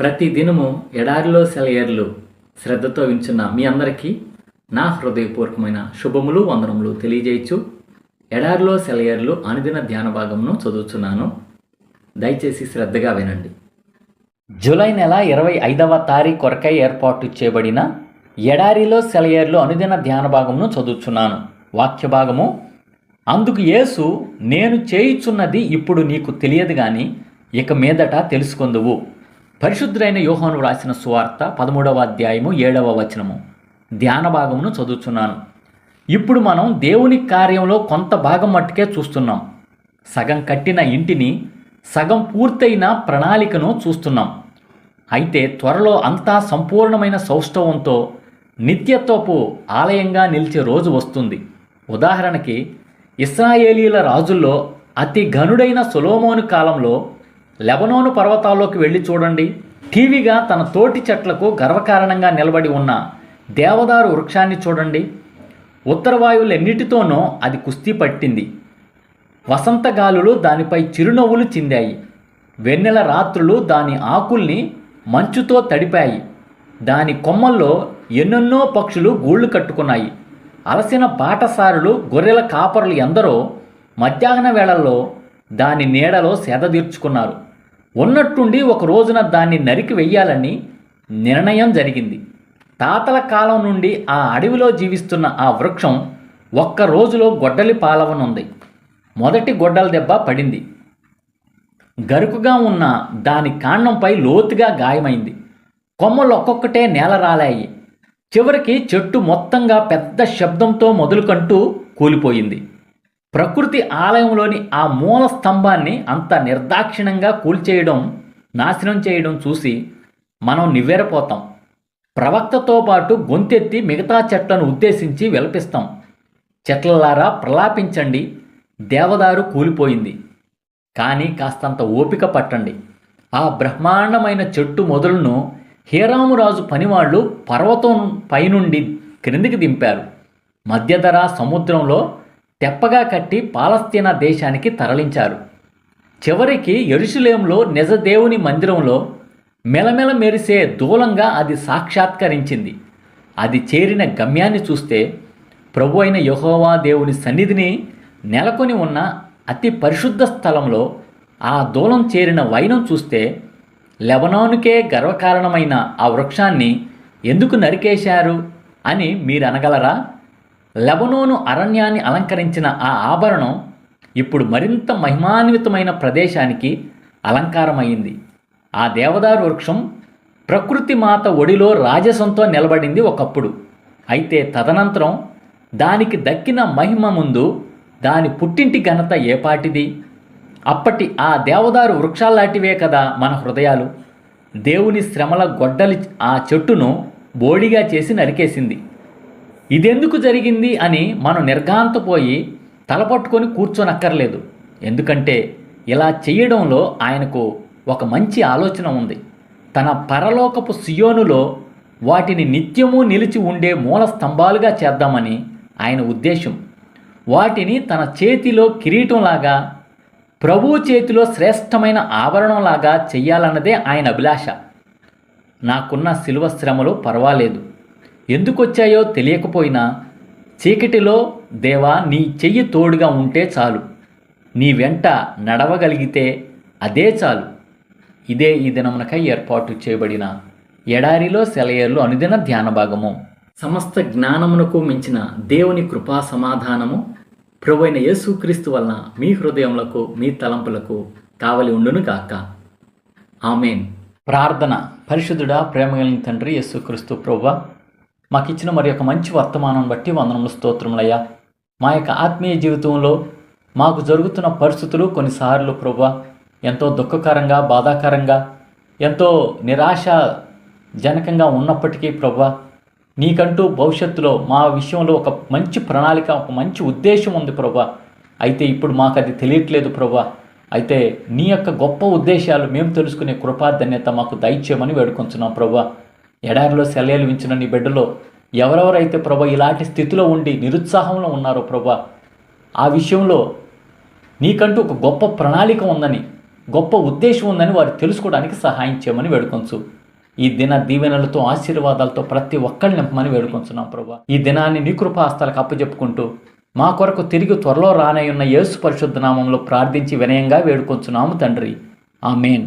ప్రతి దినము ఎడారిలో సెలయర్లు శ్రద్ధతో వించున్న మీ అందరికీ నా హృదయపూర్వకమైన శుభములు వందనములు తెలియజేయచ్చు. ఎడారిలో సెలయర్లు అనుదిన ధ్యాన భాగమును చదువుతున్నాను దయచేసి శ్రద్ధగా వినండి. జూలై నెల ఇరవై ఐదవ తారీఖు కొరకై ఏర్పాటు చేయబడిన ఎడారిలో సెలయర్లు అనుదిన ధ్యాన భాగమును చదువుచున్నాను. వాక్య భాగము అందుకు యేసు నేను చేయుచున్నది ఇప్పుడు నీకు తెలియదు కానీ ఇక మీదట తెలుసుకుందువు. పరిశుద్ధులైన యోహాను వ్రాసిన సువార్త పదమూడవ అధ్యాయము ఏడవ వచనము. ధ్యాన భాగమును చదువుచున్నాను. ఇప్పుడు మనం దేవుని కార్యంలో కొంత భాగం మట్టుకే చూస్తున్నాం. సగం కట్టిన ఇంటిని సగం పూర్తయిన ప్రణాళికను చూస్తున్నాం. అయితే త్వరలో అంతా సంపూర్ణమైన సౌష్ఠవంతో నిత్యత్వపు ఆలయంగా నిలిచే రోజు వస్తుంది. ఉదాహరణకి ఇస్రాయేలీల రాజుల్లో అతి ఘనుడైన సొలోమోను కాలంలో లెబనోను పర్వతాల్లోకి వెళ్ళి చూడండి. టీవీగా తన తోటి చెట్లకు గర్వకారణంగా నిలబడి ఉన్న దేవదారు వృక్షాన్ని చూడండి. ఉత్తర వాయువులన్నిటితోనూ అది కుస్తీ పట్టింది. వసంతగాలులు దానిపై చిరునవ్వులు చిందాయి. వెన్నెల రాత్రులు దాని ఆకుల్ని మంచుతో తడిపాయి. దాని కొమ్మల్లో ఎన్నెన్నో పక్షులు గూళ్ళు కట్టుకున్నాయి. అలసిన బాటసారులు గొర్రెల కాపరులు ఎందరో మధ్యాహ్న వేళల్లో దాని నీడలో సేద తీర్చుకున్నారు. ఉన్నట్టుండి ఒక రోజున దాన్ని నరికి వెయ్యాలని నిర్ణయం జరిగింది. తాతల కాలం నుండి ఆ అడవిలో జీవిస్తున్న ఆ వృక్షం ఒక్క రోజులో గొడ్డలి పాలవనుంది. మొదటి గొడ్డల దెబ్బ పడింది. గరుకుగా ఉన్న దాని కాండంపై లోతుగా గాయమైంది. కొమ్మలు ఒక్కొక్కటే నేల రాలాయి. చివరికి చెట్టు మొత్తంగా పెద్ద శబ్దంతో మొదలుకంటూ కూలిపోయింది. ప్రకృతి ఆలయంలోని ఆ మూల స్తంభాన్ని అంత నిర్దాక్షిణంగా కూల్చేయడం నాశనం చేయడం చూసి మనం నివ్వెరపోతాం. ప్రవక్తతో పాటు గొంతెత్తి మిగతా చెట్లను ఉద్దేశించి విలపిస్తాం. చెట్లలారా ప్రలాపించండి దేవదారు కూలిపోయింది. కానీ కాస్తంత ఓపిక పట్టండి. ఆ బ్రహ్మాండమైన చెట్టు మొదలను హీరామురాజు పనివాళ్ళు పర్వతం పైనుండి క్రిందికి దింపారు. మధ్యధర సముద్రంలో తెప్పగా కట్టి పాలస్తీనా దేశానికి తరలించారు. చివరికి ఎరుషులేంలో నిజదేవుని మందిరంలో మెలమెల మెరిసే దూలంగా అది సాక్షాత్కరించింది. అది చేరిన గమ్యాన్ని చూస్తే ప్రభు అయిన యహోవా దేవుని సన్నిధిని నెలకొని ఉన్న అతి పరిశుద్ధ స్థలంలో ఆ దూలం చేరిన వైనం చూస్తే లెబనానుకే గర్వకారణమైన ఆ వృక్షాన్ని ఎందుకు నరికేశారు అని మీరు అనగలరా లెబనోను అరణ్యాన్ని అలంకరించిన ఆ ఆభరణం ఇప్పుడు మరింత మహిమాన్వితమైన ప్రదేశానికి అలంకారమైంది. ఆ దేవదారు వృక్షం ప్రకృతి మాత ఒడిలో రాజసంతో నిలబడింది ఒకప్పుడు. అయితే తదనంతరం దానికి దక్కిన మహిమ ముందు దాని పుట్టింటి ఘనత ఏపాటిది అప్పటి ఆ దేవదారు వృక్షాల్లాంటివే కదా మన హృదయాలు. దేవుని శ్రమల గొడ్డలి ఆ చెట్టును బోడిగా చేసి నరికేసింది. ఇదెందుకు జరిగింది అని మనం నిర్ఘాంతపోయి తలపట్టుకొని కూర్చోనక్కర్లేదు. ఎందుకంటే ఇలా చేయడంలో ఆయనకు ఒక మంచి ఆలోచన ఉంది. తన పరలోకపు సియోనులో వాటిని నిత్యము నిలిచి ఉండే మూల స్తంభాలుగా చేద్దామని ఆయన ఉద్దేశం. వాటిని తన చేతిలో కిరీటంలాగా ప్రభువు చేతిలో శ్రేష్టమైన ఆభరణంలాగా చెయ్యాలన్నదే ఆయన అభిలాష. నాకున్న శిలువ శ్రమలు పర్వాలేదు. ఎందుకొచ్చాయో తెలియకపోయినా చీకటిలో దేవా నీ చెయ్యి తోడుగా ఉంటే చాలు. నీ వెంట నడవగలిగితే అదే చాలు. ఇదే ఈ దినమునకై ఏర్పాటు చేయబడిన ఎడారిలో సెలయేర్లు అనుదిన ధ్యాన భాగము. సమస్త జ్ఞానమునకు మించిన దేవుని కృపా సమాధానము ప్రభు అయిన యేసుక్రీస్తు వలన మీ హృదయములకు మీ తలంపులకు కావలి ఉండును గాక. ఆమెన్. ప్రార్థన. పరిశుద్ధుడా ప్రేమ కలిగిన తండ్రి యేసుక్రీస్తు ప్రభు. మాకిచ్చిన మరి యొక్క మంచి వర్తమానం బట్టి వందనములు స్తోత్రములయ్యా. మా యొక్క ఆత్మీయ జీవితంలో మాకు జరుగుతున్న పరిస్థితులు కొన్నిసార్లు ప్రభు ఎంతో దుఃఖకరంగా బాధాకరంగా ఎంతో నిరాశ జనకంగా ఉన్నప్పటికీ ప్రభు నీకంటూ భవిష్యత్తులో మా విషయంలో ఒక మంచి ప్రణాళిక ఒక మంచి ఉద్దేశం ఉంది ప్రభా. అయితే ఇప్పుడు మాకు అది తెలియట్లేదు ప్రభా. అయితే నీ యొక్క గొప్ప ఉద్దేశాలు మేము తెలుసుకునే కృపాధన్యత మాకు దయచేయమని వేడుకొంచున్నాం ప్రభా. ఎడారిలో సెలయలు వించిన నీ బిడ్డలో ఎవరెవరైతే ప్రభ ఇలాంటి స్థితిలో ఉండి నిరుత్సాహంలో ఉన్నారో ప్రభా ఆ విషయంలో నీకంటూ ఒక గొప్ప ప్రణాళిక ఉందని గొప్ప ఉద్దేశం ఉందని వారు తెలుసుకోవడానికి సహాయం చేయమని వేడుకొంచు. ఈ దిన దీవెనలతో ఆశీర్వాదాలతో ప్రతి ఒక్కరిని నింపమని వేడుకొంచున్నాం ప్రభా. ఈ దినాన్ని నీ కృపాస్తాలకు అప్పచెప్పుకుంటూ మా కొరకు తిరిగి త్వరలో రానయ్యున్న యేసు పరిశుద్ధ నామంలో ప్రార్థించి వినయంగా వేడుకొంచున్నాము తండ్రి. ఆమెన్.